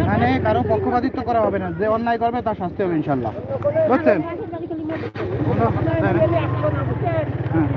এখানে কারও পক্ষপাতিত্ব করা হবে না। যে অন্যায় করবে তার শাস্তি হবে ইনশাল্লাহ বুঝছেন? হ্যাঁ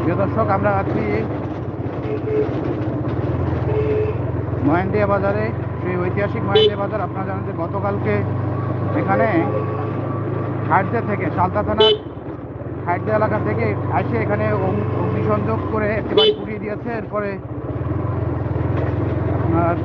প্রিয় দর্শক আমরা আছি মহেন্দিয়া বাজারে, সেই ঐতিহাসিক মহেন্দিয়া বাজার, আপনারা জানেন যে গতকালকে এখানে হাটদে থেকে সালতা থানার হাটদে এলাকা থেকে এসে এখানে অগ্নি- অগ্নিসংযোগ করে একটি বাড়ি পুড়িয়ে দিয়েছে। এরপরে আপনার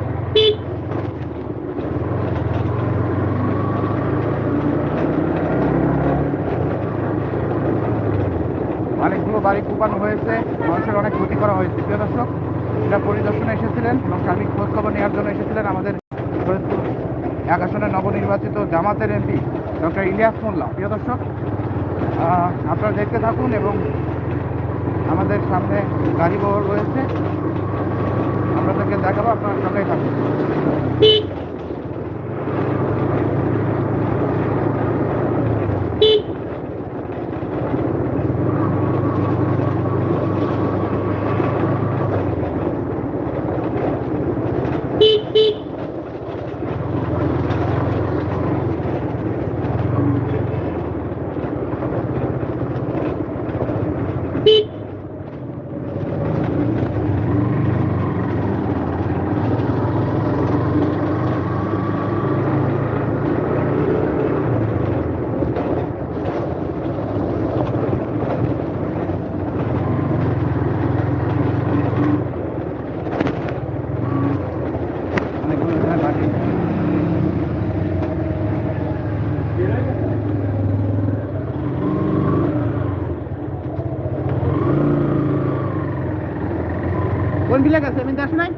অনেকগুলো বাড়ি কুপানো হয়েছে, মানুষের অনেক ক্ষতি করা হয়েছে। প্রিয় দর্শক এটা পরিদর্শনে এসেছিলেন এবং সার্বিক খোঁজখবর নেওয়ার জন্য এসেছিলেন আমাদের ফরিদপুর এক আসনের নবনির্বাচিত জামাতের এমপি ডক্টর ইলিয়াস মোল্লা। প্রিয় দর্শক আপনারা দেখতে থাকুন এবং আমাদের সামনে গাড়ি বহর রয়েছে আপনাদেরকে দেখাবো, আপনারা সঙ্গেই থাকুন অনেকগুলো এখানে বাড়ি ফিলে গেছে আমি আসে নাই।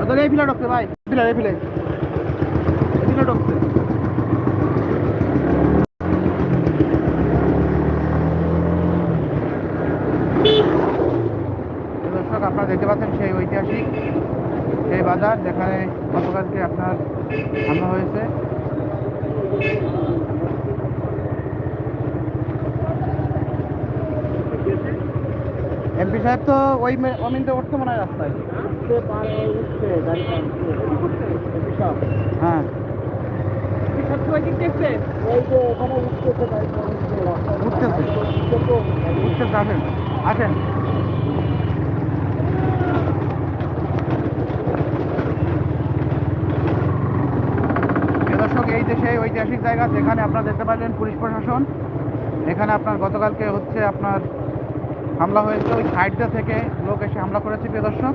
ওদের এই ঢুকছে, ভাই। এই দর্শক, আপনারা দেখতে পাচ্ছেন সেই ঐতিহাসিক সেই বাজার যেখানে গতকালকে আপনার হামলা হয়েছে। এমপি সাহেব তো ওই অমিনতে উঠতে মনে হয় রাস্তায়। হ্যাঁ। উঠতেছে। উঠতেছে আসেন। আসেন এই দেশে ঐতিহাসিক জায়গা যেখানে আপনারা দেখতে পাচ্ছেন পুলিশ প্রশাসন, এখানে আপনার গতকালকে হচ্ছে আপনার হামলা হয়েছে ওই সাইডটা থেকে লোক এসে হামলা করেছে, প্রিয় দর্শক।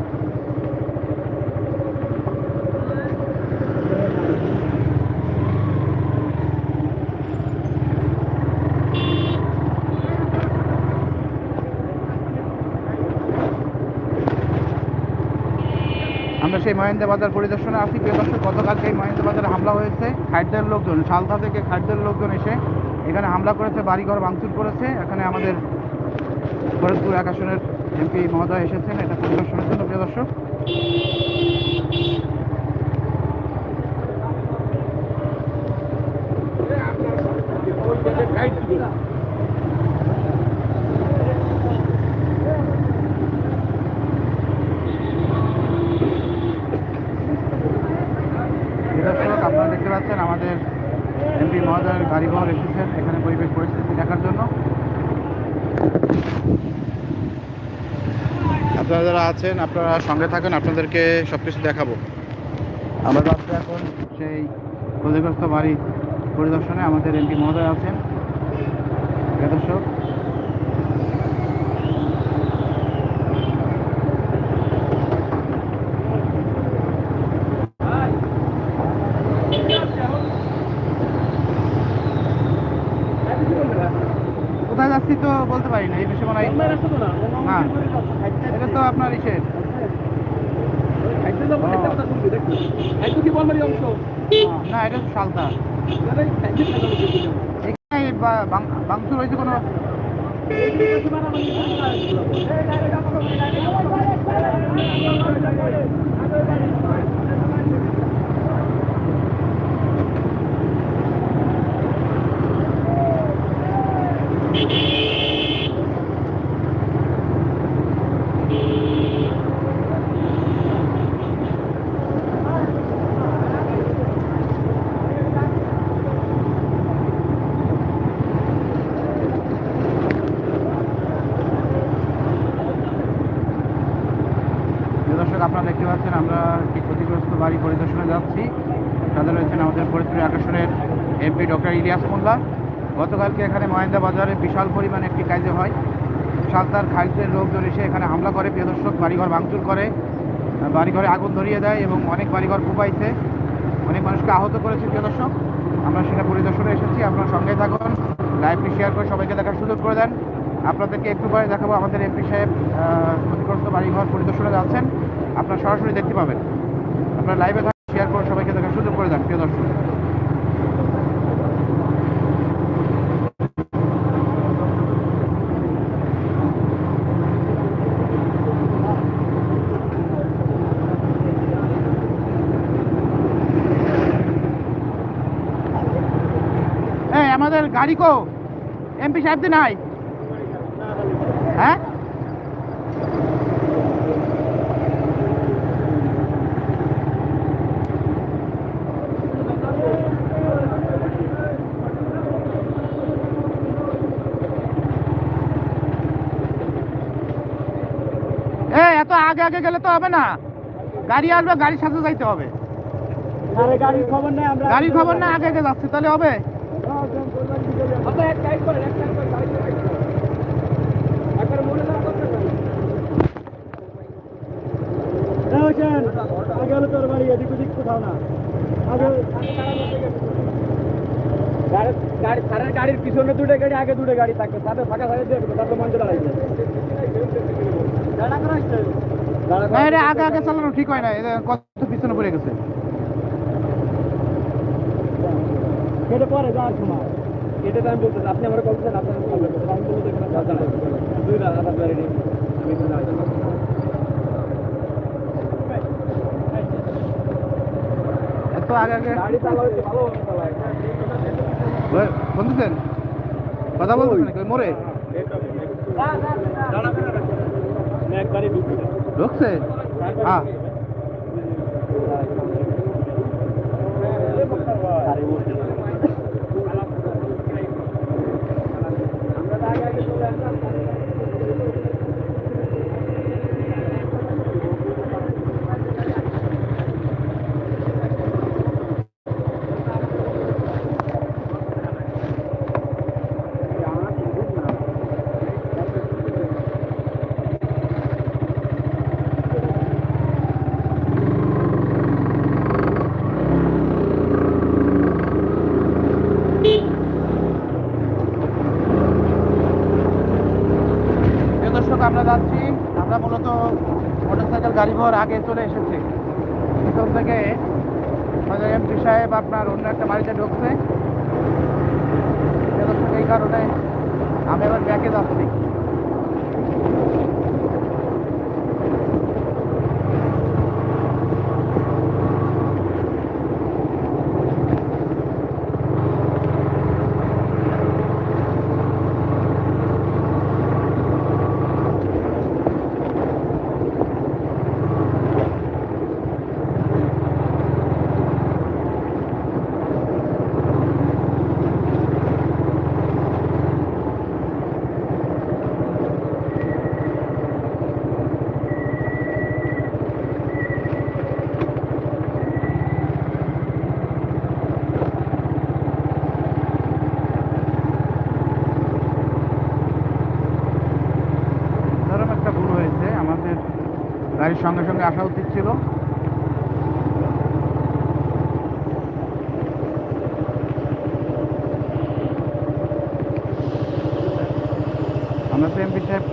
আমরা সেই মহেন্দ্র বাজার পরিদর্শনে আসি প্রিয় দর্শক, গতকালকে এই মহেন্দ্র বাজারে হামলা হয়েছে। খাদ্যের লোকজন সালথা থেকে খাদ্যের লোকজন এসে এখানে হামলা করেছে, বাড়িঘর ভাঙচুর করেছে। এখানে আমাদের ফরিদপুর আকাশনের এমপি মহোদয় এসেছেন এটা পরিদর্শনের জন্য প্রিয় দর্শক প্রিয় দর্শক আপনারা দেখতে পাচ্ছেন আমাদের এমপি মহোদয়ের গাড়িঘর এসেছেন এখানে পরিবেশ পরিস্থিতি দেখার জন্য আপনারা যারা আছেন, আপনারা সঙ্গে থাকেন, আপনাদেরকে সব কিছু দেখাবো। আমরা যাচ্ছি এখন সেই ক্ষতিগ্রস্ত বাড়ি পরিদর্শনে আমাদের এমপি মহোদয় আছেন। দর্শক যাচ্ছি তো বলতে পারি না, এই বিষয়ে মনে হয় এটা তো আপনার ইসের। না, এটা সালতা দাদা একদম কথা এখানে বা- বাং- ভাঙচুর হয়েছে কোনো প্রিয় দর্শক আপনারা দেখতে পাচ্ছেন, আমরা একটি ক্ষতিগ্রস্ত বাড়ি পরিদর্শনে যাচ্ছি। সাথে রয়েছেন আমাদের ফরিদপুর আকাশনের এমপি ডক্টর ইলিয়াস মোল্লা। গতকালকে এখানে মহেন্দ্রা বাজারে বিশাল পরিমাণে একটি কাজে হয়। সালতার খাইতের লোকজন এসে এখানে হামলা করে, প্রিয় দর্শক, বাড়িঘর ভাঙচুর করে, বাড়িঘরে আগুন ধরিয়ে দেয় এবং অনেক বাড়িঘর কুপাইছে। অনেক মানুষকে আহত করেছে, প্রিয় দর্শক। আমরা সেটা পরিদর্শনে এসেছি, আপনার সঙ্গে থাকুন, লাইভটি শেয়ার করে সবাইকে দেখার সুযোগ করে দেন। আপনাদেরকে একটু পরে দেখাবো, আমাদের এমপি সাহেব ক্ষতিগ্রস্ত বাড়িঘর পরিদর্শনে যাচ্ছেন। আপনারা সরাসরি দেখতে পাবেন। আপনার লাইভে থাকুন শেয়ার করে সবাইকে দেখার সুযোগ করে দেন, প্রিয় দর্শক। আমাদের গাড়ি কো। এমপি সাহেব নাই হ্যাঁ এই এত আগে আগে গেলে তো হবে না। গাড়ি আসবে গাড়ির সাথে যাইতে হবে। আরে গাড়ির খবর নাই আমরা গাড়ির খবর না আগে আগে যাচ্ছে তাহলে হবে। না তোর বাড়ি এদিক ওদিক কোথাও না গাড়ির পিছনে দুটো গাড়ি আগে দুটো গাড়ি থাকবে সাথে ফাঁকা সাইড দিয়ে তারপর মঞ্চে দাঁড়াইছে না এটা আগে আগে চালানো ঠিক হয় না এটা কত পিছনে পড়ে গেছে। কেটে পরে যাওয়ার সময় কেটে তো আমি বলতেছি আপনি আমার কল করেন আপনার কল করতেছেন আমি বলতে এখানে দুই রাত আধা রেডি আমি এখানে এত আগে আগে। গাড়ি চালাও ভালো চালায় কথা বলতেছেন নাকি? ওই মোড়ে? একবারই ঢুকবে ঢুকছে হ্যাঁ প্রিয় দর্শক আমরা যাচ্ছি আমরা মূলত মোটরসাইকেল গাড়ি ঘর আগে চলে এসেছি সেখান থেকে আমাদের এমপি সাহেব আপনার অন্য একটা বাড়িতে ঢুকছে প্রিয় দর্শক এই কারণে আমি এবার ব্যাকে যাচ্ছি ধরুন একটা ভুল হয়েছে আমাদের গাড়ির সঙ্গে সঙ্গে আসা উচিত ছিল। আমরা তো এমপি সাহেব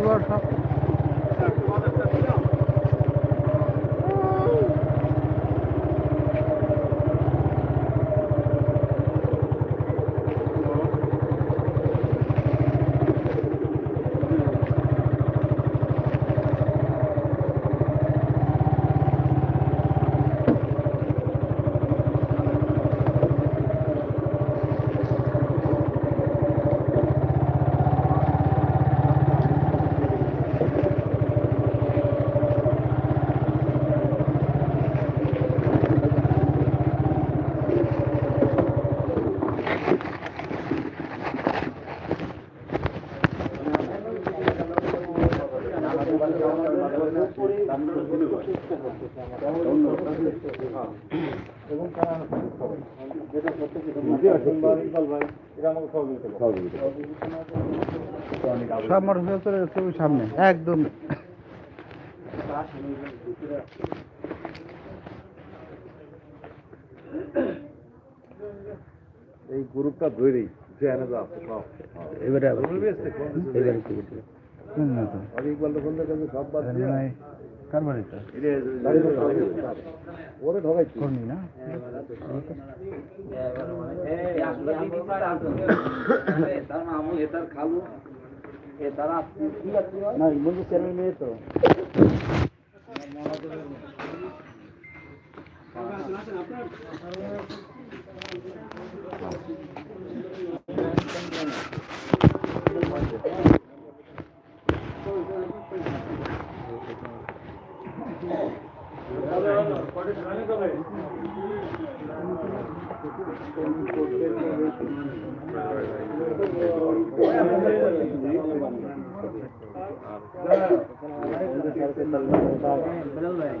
বড় সব সব মোটরসাইকেল চলে যাচ্ছে ওই সামনে একদম। এই গ্রুপটা ধরেই যে এনে দাও এবারে? এবারে কি বলছে? না তো আর ইকবাল দোকান থেকে সব বাদ এখানে দিয়ে মনে হয় কার বাড়িটা গাড়ি করে ঢোকাই। ওরে ঢোকাইছি কর্মী না না বন্ধু চেয়ারম্যান মেয়ে তো बदल रहे हैं।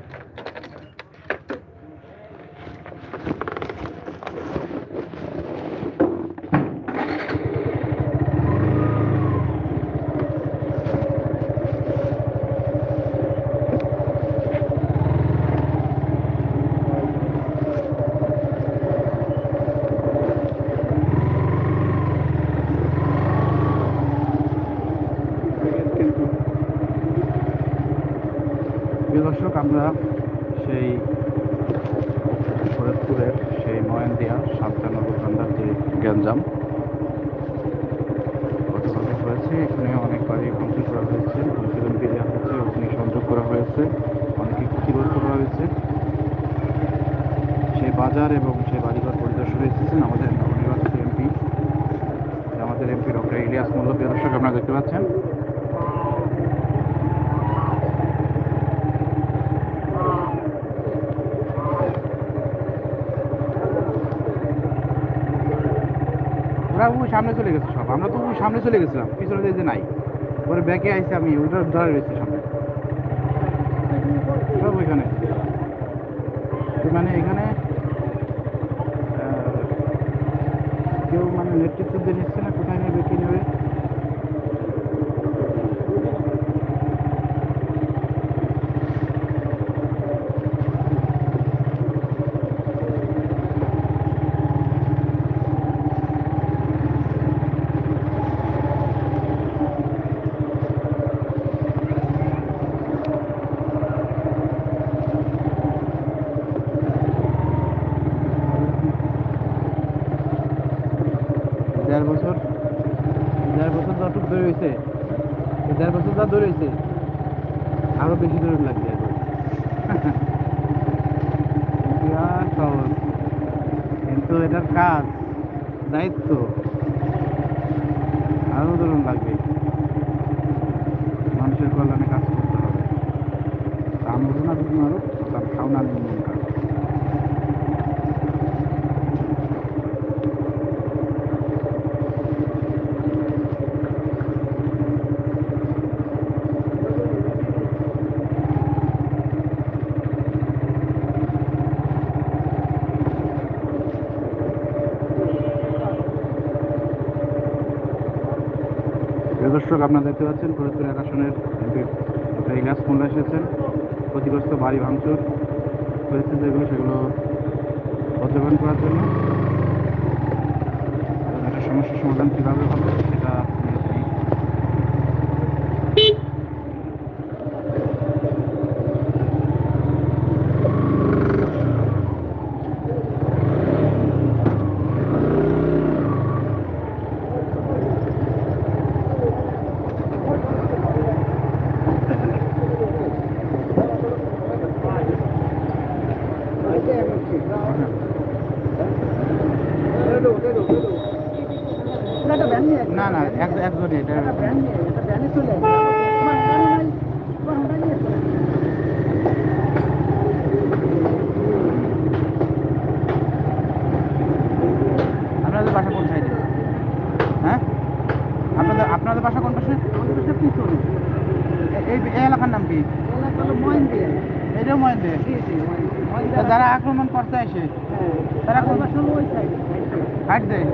দর্শক আমরা সেই ফরিদপুরের সেই ময়নদিয়া শান্তানগর কান্দার যে গ্যাঞ্জাম গতকালকে হয়েছে। এখানে অনেক বাড়ি ভাঙচুর করা হয়েছে। দেওয়া হয়েছে অগ্নিসংযোগ করা হয়েছে অনেকে ক্ষতিগ্রস্ত করা হয়েছে সেই বাজার এবং সেই বাড়িঘর পরিদর্শনে এসেছেন আমাদের নবনির্বাচিত এমপি আমাদের এমপি ডক্টর ইলিয়াস মল্ল প্রিয় দর্শক আপনারা দেখতে পাচ্ছেন ওরা ওই সামনে চলে গেছে ওই সামনে চলে গেছিলাম, পিছনে যে নাই। পরে ব্যাকে আইসি আমি ওইটা ধরে রয়েছি সামনে। সব ওইখানে। মানে এখানে কেউ মানে নেতৃত্ব দিয়ে নিচ্ছে না, কোথায় নেবে কি নেবে দেড় বছর দেড় বছর যতটুকু ধরে হয়েছে এই দেড় বছর যা ধরে হয়েছে আরও বেশি ধরে লাগবে এখন। বিরাট সহজ কিন্তু এটার কাজ, দায়িত্ব। ধরুন লাগবে। মানুষের কল্যাণে কাজ করতে হবে। বুঝুন না আরও, তার খাওনা নির্মূল কাজ প্রিয় দর্শক আপনারা দেখতে পাচ্ছেন ফরিদপুর এক আসনের ইলিয়াস মোল্লা এসেছেন, ক্ষতিগ্রস্ত বাড়ি ভাঙচুর হয়েছে যেগুলো, সেগুলো পর্যবেক্ষণ করার জন্য। একটা সমস্যার সমাধান কীভাবে হবে সেটা নিয়ে তিনি না না এক একজনই এটা আপনাদের বাসা কোন সাইডে হ্যাঁ আপনাদের আপনাদের বাসা কোন পাশে? এই এই এলাকার নাম কি? এটাও মহেন্দ্রে যারা আক্রমণ করতে আসে তারা কোন হাইট দেয়?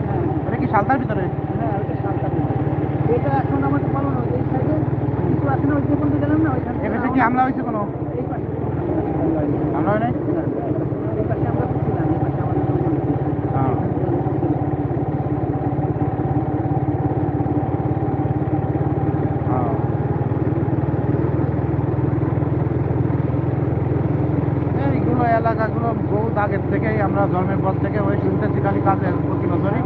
এটা কি সালতার ভিতরে? এটা এখন আমাদের পালন হয় এই সাইডে কিছু আছে না ওই যে গেলাম না ওইখানে কি হামলা হয়েছে কোনো? হামলা হয় নাই এই পাশে আমরা ছিলাম এই পাশে আমাদের হ্যাঁ। হ্যাঁ। এইগুলো এলাকাগুলো বহুত আগের থেকেই আমরা জন্মের পর থেকে ওই শুনতেছি খালি কাজে প্রতি বছরই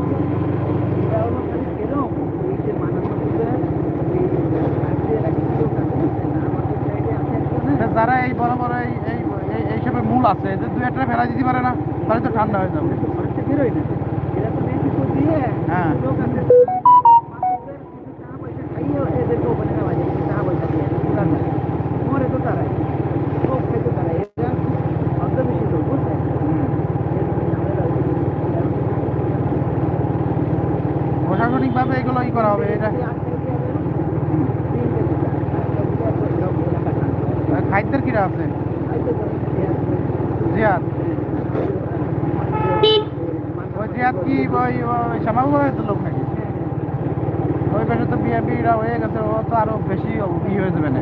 যে যারা এই বড় বড় এই এই এই- এইসবের মূল আছে, এদের দু একটা ফেলা দিতে পারে না, তাহলে তো ঠান্ডা হয়ে যাবে। হ্যাঁ। তারাই সব খাইতো তারাই এরা অর্ধ বেশি লোক বুঝলেন প্রশাসনিকভাবে এগুলো ই করা হবে এটা খাদ্যের কিরা আছে জিয়াদ ওই জিয়াদ কি ওই ওই শ্যামাবাবুর লোক নাকি ওই পাশে তো বিএপিরা হয়ে গেছে ও তো আরও বেশি ই হয়ে যাবে না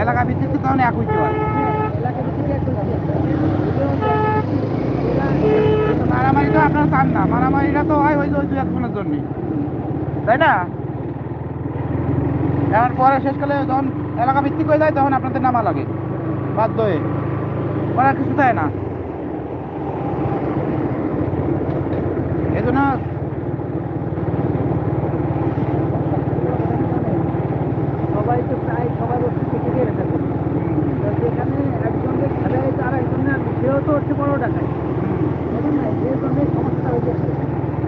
এলাকা ভিত্তিক তখন এক হইতে হয় মারামারি তো আপনারা চান না, মারামারিটা তো হয় ওই ওই দু একজনের জন্যই তাই না? এবার পরে শেষ শেষকালে যখন এলাকা ভিত্তিক হয়ে যায়, তখন আপনাদের নামা লাগে। বাধ্য হয়ে। করার কিছু দেয় না। এই জন্য সবাই তো চাই সবার ওষুধ থেকে দিয়ে রেখেছে সেখানে একজনকে খেলে আর একজনের সেও তো হচ্ছে বড় টাকায় বুঝলেন না যে জন্যই সমস্যা হয়েছে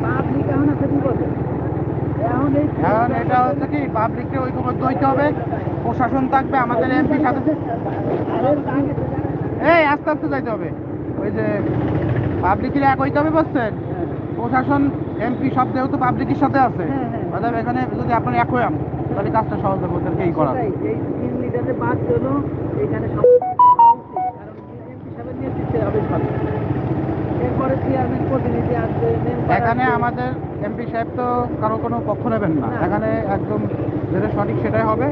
পাবলিক এখন আছে বিপদে এখন এই এখন এটা হচ্ছে কি পাবলিককে ঐক্যবদ্ধ হইতে হবে প্রশাসন থাকবে আমাদের এমপি সাথে এই আস্তে আস্তে যাইতে হবে ওই যে পাবলিকের এক হইতে হবে বুঝছেন প্রশাসন এমপি সব যেহেতু পাবলিকের সাথে আছে। হ্যাঁ, হ্যাঁ। অর্থাৎ এখানে যদি আপনার এক হইয়াম তাহলে কাজটা সহজ হবে ওদেরকেই করা এই তিন লিটারে বাদ জন্য এখানে আমাদের এমপি সাহেব তো কারও কোনো পক্ষ নেবেন না। এখানে একদম যেটা সঠিক সেটাই হবে।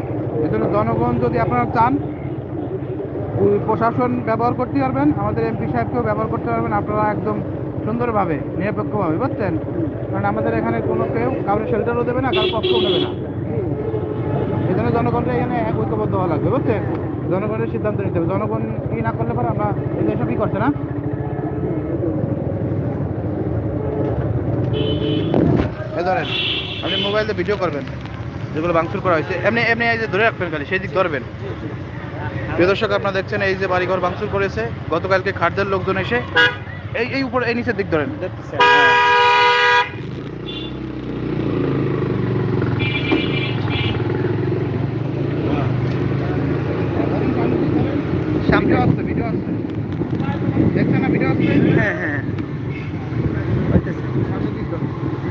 এজন্য জনগণ যদি আপনারা চান প্রশাসন ব্যবহার করতে পারবেন, আমাদের এমপি সাহেবকেও ব্যবহার করতে পারবেন, আপনারা একদম সুন্দরভাবে, নিরপেক্ষভাবে, বুঝছেন? কারণ আমাদের এখানে কোনো কেউ কারোর শেল্টারও দেবে না কারোর পক্ষও নেবে না। এই জন্য জনগণকে এখানে এক ঐক্যবদ্ধ হওয়া লাগবে, বুঝছেন? জনগণের সিদ্ধান্ত নিতে হবে। জনগণ কি না করলে পরে আমরা এই দেশে কি করছে না? এই ধরেন, আপনি মোবাইল ভিডিও করবেন, যেগুলো ভাঙচুর করা হয়েছে, এমনি এমনি এই যে ধরে রাখবেন খালি, সেই দিক ধরবেন। দর্শক, আপনারা দেখছেন এই যে বাড়িঘর ভাঙচুর করেছে। গতকালকে খাদ্যের লোকজন এসে এই এই উপরে এই নিচের দিক ধরেন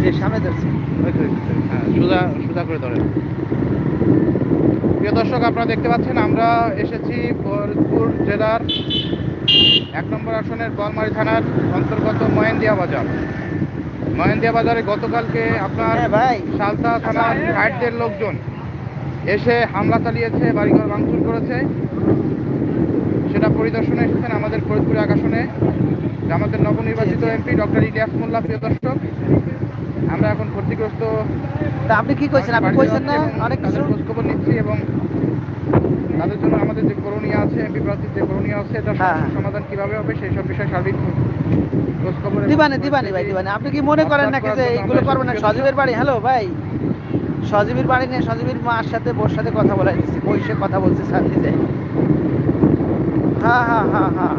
যে সামনে ধরছে ওই তো, ওই তো, হ্যাঁ সোজা সোজা করে ধরেন প্রিয় দর্শক আপনারা দেখতে পাচ্ছেন আমরা এসেছি ফরিদপুর জেলার এক নম্বর আসনের বলমারি থানার অন্তর্গত মহেন্দিয়া বাজার। মহেন্দিয়া বাজারে গতকালকে আপনার হ্যাঁ সালতা থানার গাইডদের লোকজন এসে হামলা চালিয়েছে বাড়িঘর ভাঙচুর করেছে। সেটা পরিদর্শনে এসেছেন আমাদের ফরিদপুর এক আসনে আমাদের নবনির্বাচিত এমপি ডক্টর ইলিয়াস মোল্লা প্রিয় দর্শক। আমরা এখন ক্ষতিগ্রস্ত তা আপনি কি কইছেন? আপনি কইছেন না? অনেক কিছু। খোঁজখবর নিচ্ছি এবং তাদের জন্য আমাদের যে করণীয় আছে এমপি প্রার্থীর যে করণীয় আছে এটা হ্যাঁ, হ্যাঁ। সমাধান কীভাবে হবে সেই সব বিষয়ে সার্বিক দিবানে দিবানে ভাই দিবানে। আপনি কি মনে করেন নাকি যে এইগুলো করবেন না? সজীবের বাড়ি? হ্যালো ভাই। সজীবের বাড়ি নিয়ে সজীবের মার সাথে বোর সাথে কথা বলাই দিচ্ছি। বইসে কথা বলছে স্যার যে হ্যাঁ হ্যাঁ হ্যাঁ হ্যাঁ।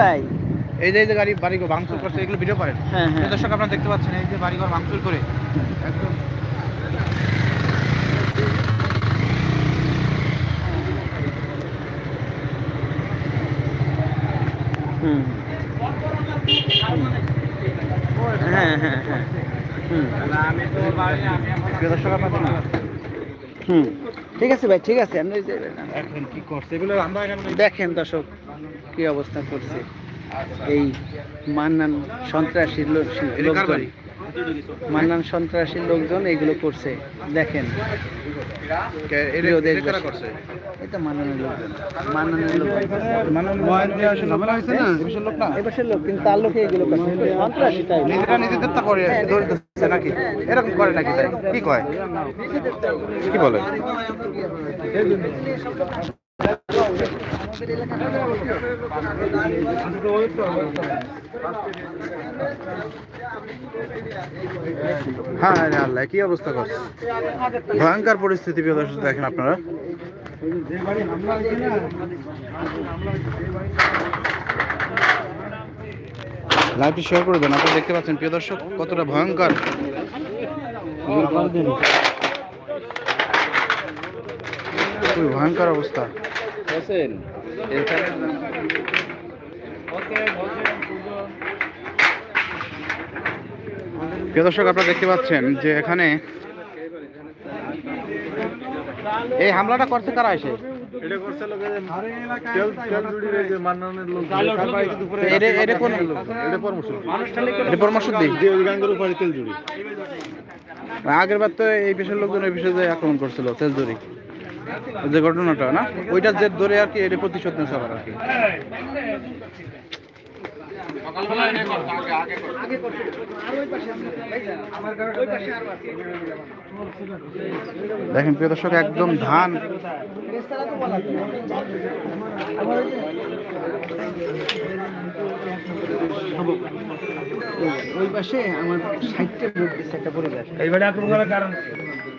ভাই। এই যে এই যে গাড়ি বাড়িঘর ভাঙচুর করছে এগুলো ভিডিও করেন। হ্যাঁ হ্যাঁ। দর্শক আপনারা দেখতে পাচ্ছেন এই যে বাড়িঘর ভাঙচুর করে। একদম। হ্যাঁ হ্যাঁ হ্যাঁ। হুম। ঠিক আছে ভাই ঠিক আছে। আপনি যে কি করছে? এগুলো আমরা দেখেন দর্শক। কি অবস্থা করছে? এই মান্নান সন্ত্রাসীর লোকজন। মান্নান সন্ত্রাসীর লোকজন এইগুলো করছে। দেখেন। এটা- মান্নানের লোকজন। মান্নানের লোকজন। লোক না। এবার লোক কিন্তু তার লোকে এগুলো করছে। সন্ত্রাসী তাই নিজেরা নিজেদের তা করে নাকি? এরকম করে নাকি তাই? কি কয়? কি বলে? হ্যাঁ রে আল্লাহ, কি অবস্থা করছে ভয়ঙ্কর পরিস্থিতি প্রিয় দর্শক দেখেন আপনারা। লাইভটি শেয়ার করে দেন, আপনারা দেখতে পাচ্ছেন, প্রিয় দর্শক, কতটা ভয়ঙ্কর। ভয়ঙ্কর অবস্থা। প্রিয় দর্শক, আপনারা দেখতে পাচ্ছেন যে এখানে এই হামলাটা করছে কারা এসে? আগের বার তো এই পেশার লোকজন এই পেশায় যে আক্রমণ করছিল তেলদুরি যে ঘটনাটা না? ওইটা যে ধরে আর কি এটা প্রতিশোধ নিয়েছে আবার আর কি। দেখেন প্রিয় দর্শক একদম ধান। ওই পাশে আমার দিচ্ছে একটা পরিবার। এইবারে আক্রমণ করার কারণ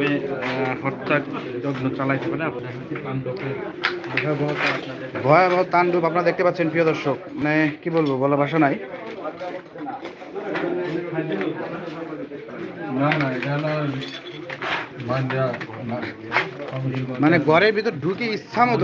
এভাবে হত্যা যজ্ঞ চালাইতে পারে আপনার? ভয়াবহ তাণ্ডব আপনারা দেখতে পাচ্ছেন প্রিয় দর্শক। মানে কি বলব বলা ভাষা নাই। মানে ঘরের ভিতর ঢুকে ইচ্ছা মতো